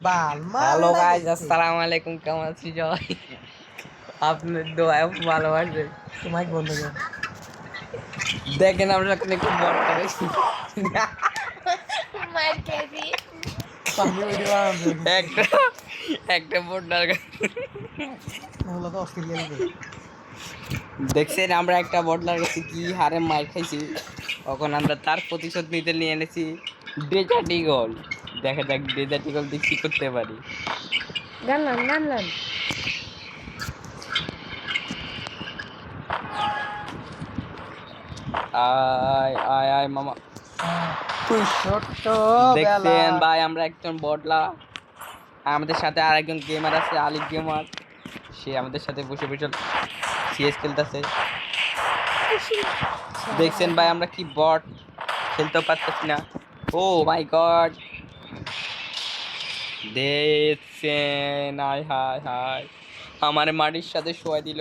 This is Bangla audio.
হ্যালো গাইজ আসসালামু আলাইকুম কেমন আছি সবাই? আপনার দোয়ায় ভালোবাসবে তোমায় বন্ধ দেখেন আমরা এখন একটু বট করেছি একটা একটা বোট দেখছেন আমরা একটা বটলার কাছে কি হারে মার খাইছি। তখন আমরা তার প্রতিশোধ নিতে নিয়ে এনেছি ডেজার্ট ইগল দেখা যাক ডেজার্ট ইগল দিয়ে কি করতে পারি। গানলাম গানলাম আয় আয় আয় মামা। দেখছেন ভাই আমরা একজন বটলা আমাদের সাথে আরেকজন গেমার আছে আলিফ গেমার সে আমাদের সাথে বসে বসে সিএস খেলতেছে। দেখছেন ভাই আমরা কি বট খেলতেও পারতেছি না। ও মাই গড দেখছেন হায় হায় হায়। আমার মাটির সাথে শোয়া দিল।